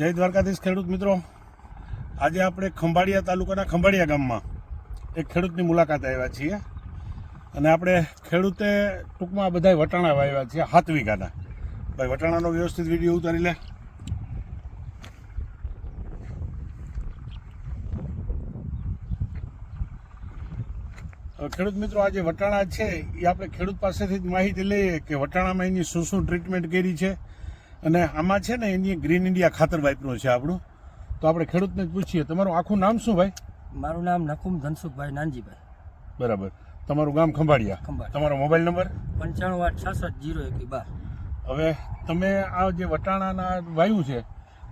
જય દ્વારકાધીશ ખેડૂત મિત્રો. આજે આપણે ખંભાળિયા તાલુકાના ખંભાળિયા ગામમાં એક ખેડૂતની મુલાકાત આવ્યા છીએ. અને આપણે ખેડૂતે ટૂંકમાં બધા વટાણા વાવ્યા છીએ હાથ વીઘાના. ભાઈ, વટાણાનો વ્યવસ્થિત વીડિયો ઉતારી લે. ખેડૂત મિત્રો આજે વટાણા છે, એ આપણે ખેડૂત પાસેથી જ માહિતી લઈએ કે વટાણામાં એની શું શું ટ્રીટમેન્ટ કરી છે. અને આમાં છે ને એની ગ્રીન ઇન્ડિયા ખાતર વાપર્યું છે આપણું. તો આપણે ખેડૂતને જ પૂછીએ. તમારું આખું નામ શું ભાઈ? મારું નામ નકુમ ધનસુખભાઈ નાનજીભાઈ. બરાબર. તમારું ગામ ખંભાળિયા. તમારો મોબાઈલ નંબર? પંચાણું આઠ છાસઠ જીરો એક બાર. હવે તમે આ જે વટાણાના વાયું છે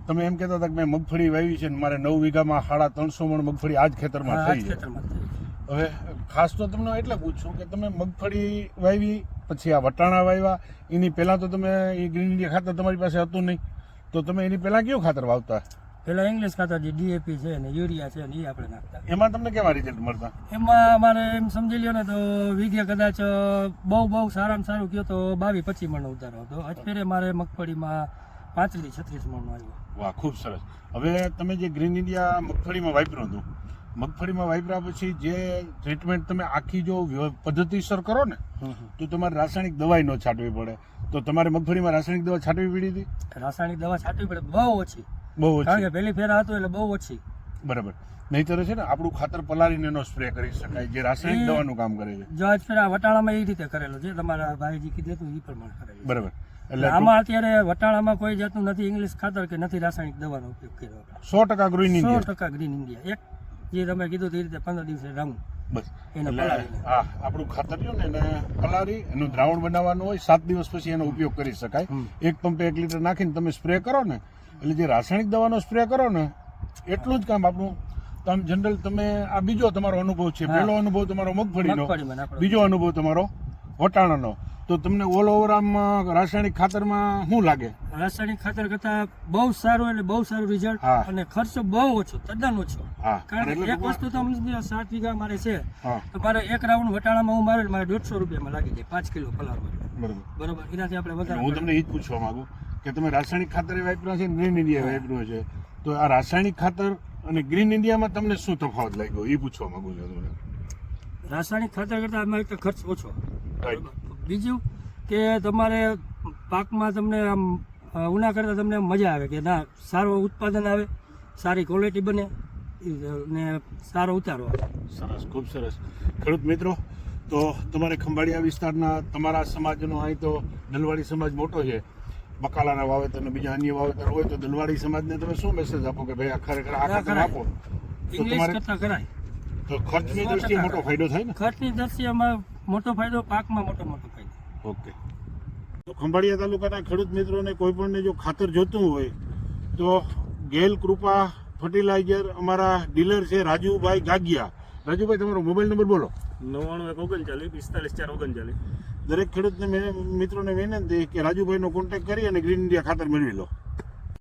તમે એમ કહેતા હતા કે મેં મગફળી વાવી છે ને મારે નવ વીઘામાં સાડા ત્રણસો મણ મગફળી આ જ ખેતરમાં થઈ ખેતરમાં થઈ છે. હવે ખાસ તો તમને એટલે પૂછું કે તમે મગફળી વાવી પછી આ વટાણા વાવ્યા. એની પહેલાં તો તમે એ ગ્રીન ઇન્ડિયા ખાતર તમારી પાસે હતું નહીં. તો તમે એની પહેલાં કયું ખાતર વાવતા? પેલા ઇંગ્લિશ ખાતર જે ડીએપી છે ને યુરિયા છે ને એ આપણે નાખતા. એમાં તમને કેવા રિઝલ્ટ મળતા? એમાં અમારે એમ સમજી લ્યો ને તો વીઘે કદાચ બહુ બહુ સારામાં સારું કયો તો બાવી પચીસ મણનો ઉતારો હતો અત્યારે મારે મગફળીમાં પાંત્રીસ છત્રીસ મણનો આવ્યો. વાહ ખૂબ સરસ. હવે તમે જે ગ્રીન ઇન્ડિયા મગફળીમાં વાપર્યું હતું મગફળીમાં વાપર્યા પછી જે ટ્રીટમેન્ટ તમે આખી જો પદ્ધતિસર કરો ને તો તમારે રાસાયણિક દવાઈ ન છાંટવી પડે. તો તમારે મગફળીમાં રાસાયણિક દવા છાંટવી પડી હતી? રાસાયણિક દવા છાંટવી પડે બહુ ઓછી. બહુ કારણ કે પહેલી ફેરા હતો એટલે બહુ ઓછી. બરાબર. નહીતર છે ને આપણું ખાતર પલાળીને એનો સ્પ્રે કરી શકાય જે રાસાયણિક દવાનું કામ કરે છે. જો આજ ફેરા વટાણામાં એ રીતે કરેલો છે તમારા ભાઈજી કીધું હતું એ પ્રમાણે કરેલું બરાબર. એટલે આમાં અત્યારે વટાણામાં કોઈ જાતનું નથી ઇંગ્લિશ ખાતર કે નથી રાસાયણિક દવાનો ઉપયોગ કર્યો. સો ટકા ગ્રીન સો ટકા ગ્રીન ઇન્ડિયા એક જે તમે કીધું તે રીતે પંદર દિવસે રંગ બસ. એને હા આપણું ખાતર રહ્યું ને એને પલાળી એનું દ્રાવણ બનાવવાનું હોય સાત દિવસ પછી એનો ઉપયોગ કરી શકાય. એક પંપે એક લીટર નાખીને તમે સ્પ્રે કરો ને એટલે જે રાસાયણિક દવાનો સ્પ્રે કરો ને એટલું જ કામ આપણું તો જનરલ તમે આ બીજો તમારો અનુભવ છે. પહેલો અનુભવ તમારો મગફળીનો બીજો અનુભવ તમારો વટાણાનો. તો તમને ઓલ ઓવર આમ રાસાયણિક ખાતરમાં શું લાગે? રાસાયણિક ખાતર કરતા બહુ સારું એટલે બહુ સારું રિઝલ્ટ અને ખર્ચો બહુ ઓછો તદ્દન ઓછો. કારણ કે એક વસ્તુ તો સમજી સાત વીઘા મારે છે. તો મારે એક રાઉન્ડ વટાણામાં હું મારે મારે દોઢસો રૂપિયામાં લાગી જાય પાંચ કિલો પલાળવા બરોબર. બરોબર? એનાથી આપણે વધારે હું તમને એ જ પૂછવા માંગુ કે તમે રાસાયણિક ખાતર વાપર્યા છે ગ્રીન ઇન્ડિયા વાપર્યો છે. તો આ રાસાયણિક ખાતર અને ગ્રીન ઇન્ડિયામાં તમને શું તફાવત લાગ્યો? એ પૂછવા માંગુ છું તમને. રાસાયણિક ખાતર કરતા આમાં એક તો ખર્ચ ઓછો. બીજું કે તમારે પાકમાં તમને આમ ઉના કરતાં તમને મજા આવે કે ના સારું ઉત્પાદન આવે સારી ક્વોલિટી બને ને સારો ઉતારો આવે. સરસ ખૂબ સરસ. ખેડૂત મિત્રો તો તમારે ખંભાળિયા વિસ્તારના તમારા સમાજનો અહીં તો દલવાડી સમાજ મોટો છે. બકાલાના વાવેતર બીજા અન્ય વાવેતર હોય તો દલવાડી સમાજને તમે શું મેસેજ આપો કે ભાઈ આ ખરેખર આ ખાતર આપો? તો તમારે કરાય તો ખર્ચની દ્રષ્ટિએ મોટો ફાયદો થાય ને? ખર્ચની દ્રષ્ટિએ મોટો ફાયદો પાકમાં મોટો મોટો ઓકે. તો ખંભાળિયા તાલુકાના ખેડૂત મિત્રોને કોઈ પણને જો ખાતર જોતું હોય તો ગેલ કૃપા ફર્ટિલાઇઝર અમારા ડીલર છે રાજુભાઈ ગાગિયા. રાજુભાઈ તમારો મોબાઈલ નંબર બોલો. નવ્વાણું એક ઓગણચાલીસ પિસ્તાલીસ ચાર ઓગણચાલીસ. દરેક ખેડૂતને મેં- મિત્રોને વિનંતી કે રાજુભાઈનો કોન્ટેક્ટ કરી અને ગ્રીન ઇન્ડિયા ખાતર મેળવી લો.